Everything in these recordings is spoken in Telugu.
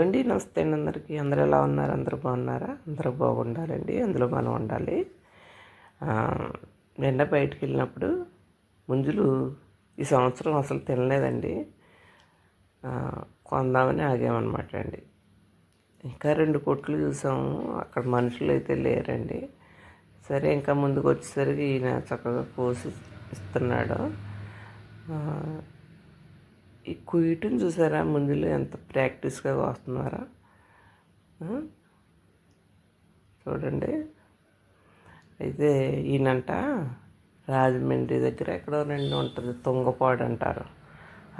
అండి. నమస్తే అండి అందరికీ. అందరూ ఎలా ఉన్నారు? అందరూ బాగున్నారా? అందరూ బాగుండాలండి. అందులో మనం ఉండాలి. నిన్న బయటికి వెళ్ళినప్పుడు ముంజులు ఈ సంవత్సరం అసలు తినలేదండి. కొందామని ఆగామన్నమాట అండి. ఇంకా రెండు కొట్లు చూసాము. అక్కడ మనుషులు అయితే లేరండి. సరే ఇంకా ముందుకు వచ్చేసరికి ఈయన చక్కగా కోసి ఇస్తున్నాడు. ఈ కుయిటుని చూసారా? ముందులో ఎంత ప్రాక్టీస్గా వస్తున్నారా చూడండి. అయితే ఈయనంట రాజమండ్రి దగ్గర ఎక్కడో రెండు ఉంటుంది తుంగపాడు అంటారు.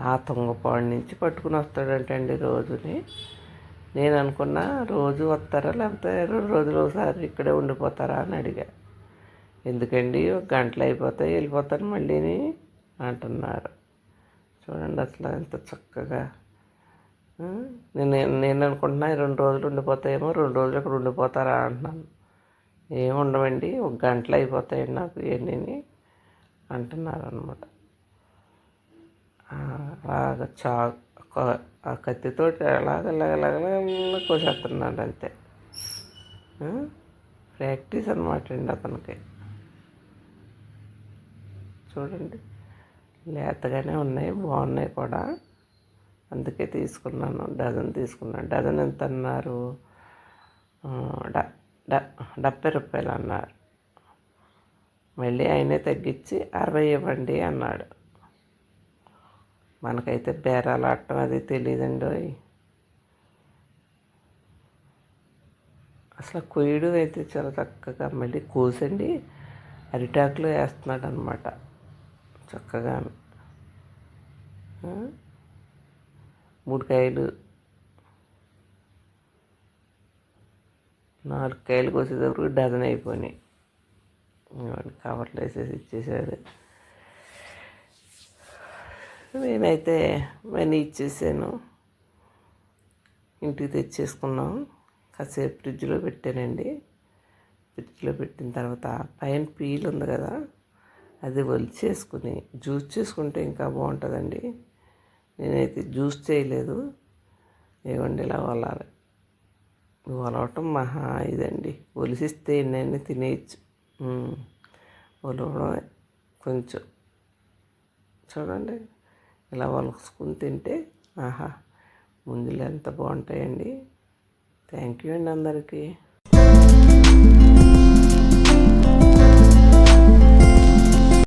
ఆ తుంగపాడు నుంచి పట్టుకుని వస్తాడంటండి రోజుని. నేను అనుకున్నా రోజు వస్తారా? లేకపోతే రెండు రోజులు ఒకసారి ఇక్కడే ఉండిపోతారా అని అడిగా. ఎందుకండి? ఒక గంటలు అయిపోతాయి వెళ్ళిపోతాను మళ్ళీని అంటున్నారు. చూడండి అసలు ఎంత చక్కగా. నేను నేను అనుకుంటున్నా రెండు రోజులు ఉండిపోతాయేమో రెండు రోజులు ఇక్కడ ఉండిపోతారా అంటున్నాను. ఏమి ఉండవండి ఒక గంటలు అయిపోతాయండి నాకు ఇవన్నీ అంటున్నారు అనమాట అలాగ చా ఆ కత్తితో అలాగలాగలాగలా కోసేస్తున్నాడు అంతే. ప్రాక్టీస్ అనమాట అండి అతనికి. చూడండి. లేతగానే ఉన్నాయి బాగున్నాయి కూడా. అందుకే తీసుకున్నాను. డజన్ తీసుకున్నాను. డజన్ ఎంత అన్నారు? డ- డ- డెబ్బై రూపాయలు అన్నారు. మళ్ళీ ఆయనే తగ్గించి అరవై ఇవ్వండి అన్నాడు. మనకైతే బేరాలు ఆడటం అది తెలియదండి అసలు కొయ్యడు అయితే చాలా చక్కగా మళ్ళీ కోసండి. అరిటాకులో వేస్తున్నాడు అనమాట చక్కగా మూడు కాయలు నాలుగు కాయలు కోసేటప్పుడు డజన్ అయిపోయినాయి. వాడిని కవర్లు వేసేసి ఇచ్చేసాడు నేనైతే మనీ ఇచ్చేసాను. ఇంటికి తెచ్చేసుకున్నాం. కాసేపు ఫ్రిడ్జ్లో పెట్టానండి. ఫ్రిడ్జ్లో పెట్టిన తర్వాత పైన పీల్ ఉంది కదా అది ఒలిచేసుకుని జ్యూస్ చేసుకుంటే ఇంకా బాగుంటుందండి. నేనైతే జ్యూస్ చేయలేదు. ఏమండి ఇలా వలాలి? వలవటం మహా ఇదండి. ఒలిసిస్తే ఎన్నైనా తినేయచ్చు. వలవడం ఒలవడమే కొంచెం. చూడండి. ఇలా వలుసుకుని తింటే ఆహా ముందులు ఎంత బాగుంటాయండి. థ్యాంక్ యూ అండి అందరికీ.